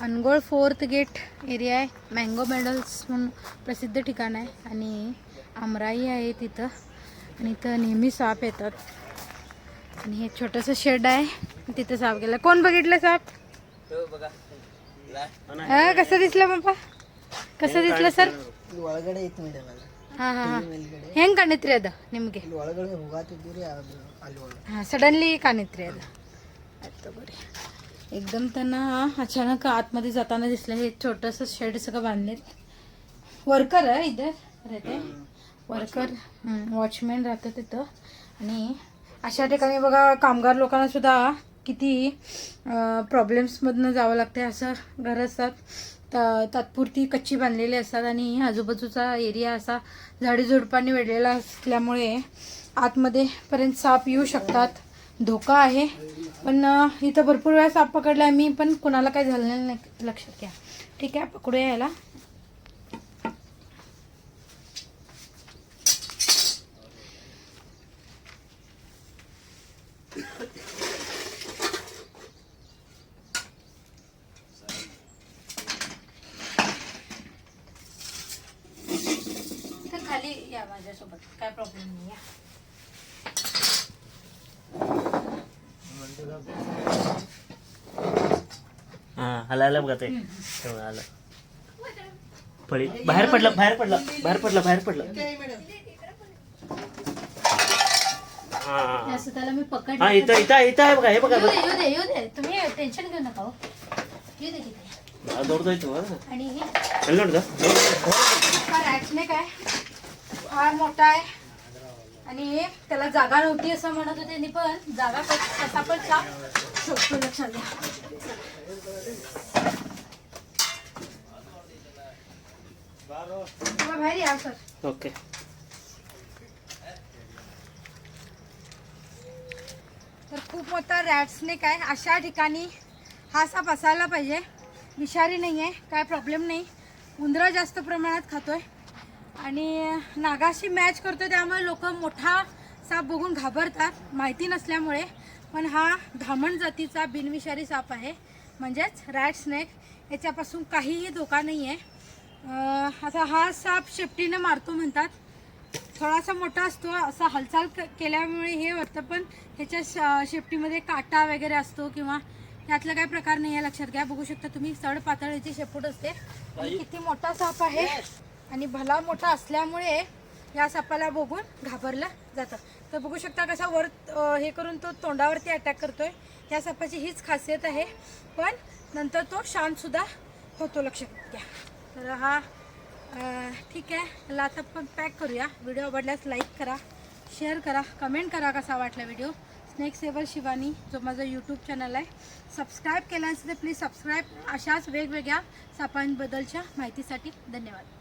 Angol fourth gate area आहे mango medals म्हणून प्रसिद्ध ठिकाण आहे आणि आमराई आहे तिथं आणि इथं नेहमी साप येतात आणि हे छोटंसं शेड आहे तिथं साप गेला कोण बघितलं साप हा कसं दिसलं पप्पा कसं दिसलं ಸರ್ ಇಲ್ಲಿ ಒಳಗಡೆ ಐತಿ ಮೇಡಮ್ ಅಲ್ಲ ಹಾಂ ಹಾಂ ಹಾಂ ಮೇಲ್ಗಡೆ ಹೆಂಗೆ ಕಾಣಿತ್ರಿ ಅದು ನಿಮಗೆ ಇಲ್ಲಿ ಒಳಗಡೆ ಹೋಗಾತಿದ್ದೀರಿ ಅದು ಅಲ್ಲಿ ಒಳಗೆ एकदम त्यांना अचानक आतमध्ये जाताना दिसलं. हे छोटंसं शेड सगळं बांधलेत. वर्कर आहे इधर राहते. वर्कर वॉचमॅन राहतं तिथं. आणि अशा ठिकाणी बघा कामगार लोकांना सुद्धा किती प्रॉब्लेम्समधनं जावं लागते असं घर असतात. त- तात्पुरती कच्ची बांधलेली असतात आणि आजूबाजूचा एरिया असा झाडीझुडपांनी वेढलेला असल्यामुळे आतमध्ये पर्यंत साप येऊ शकतात. धोका आहे. पण इथं भरपूर वेळा साप पकडला मी पण कुणाला काही झालेलं नाही लक्षात घ्या. ठीक आहे पकडूया याला. तर खाली या माझ्यासोबत काय प्रॉब्लेम नाही या हा हलायला बघा ते. आलं. पडी बाहेर पडलं बाहेर पडलं बाहेर पडलं बाहेर पडलं. हा. असं त्याला मी पकडलं इथं इथं इथं आहे बघा हे बघा येऊ दे येऊ दे येऊ दे तुम्ही टेन्शन घेऊ नका हो येऊ दे हा. आणि का हा फार मोठा आहे. आणि त्याला जागा नव्हती असं म्हणत होते पण. जागा कस- पण साप शोधतो लक्षात घ्या. बाहेर या सर. ओके. तर खूप मोठा रॅट स्नेक आहे. अशा ठिकाणी हा साप असायला पाहिजे. विषारी नाही आहे काय प्रॉब्लेम नाही. उंदरं जास्त प्रमाणात खातोय. आणि नागाशी मॅच करतो त्यामुळे लोक मोठा साप बघून घाबरतात. माहिती नसल्यामुळे. पण हा धामण जातीचा बिनविषारी साप आहे. म्हणजेच रॅट स्नेक याच्यापासून काहीही धोका नाही आहे आता हा साप शेपटीने मारतो म्हणतात. थोडासा मोठा असतो. असा हालचाल केल्यामुळे हे होतं. पण ह्याच्या श- शेपटीमध्ये काटा वगैरे असतो किंवा यातला काही प्रकार नाही आहे लक्षात घ्या. बघू शकता तुम्ही. सड पातळीची शेपूट असते. किती मोठा साप आहे. आणि भला मोठा असल्यामुळे या सापाला बघून घाबरलं जातं. तर बघू शकता कसा वर हे करून तो तोंडावरती अटॅक करतोय. या सापाची हीच खासियत आहे. पण नंतर तो शांतसुद्धा होतो लक्षात घ्या तर हा ठीक आहे. त्याला आता आपण पॅक करूया. व्हिडिओ आवडल्यास लाईक करा शेअर करा कमेंट करा कसा वाटला व्हिडिओ स्नेक सेवर शिवानी जो माझा यूट्यूब चॅनल आहे सबस्क्राईब केला असेल तर प्लीज सबस्क्राईब अशाच वेगवेगळ्या सापांबद्दलच्या माहितीसाठी धन्यवाद.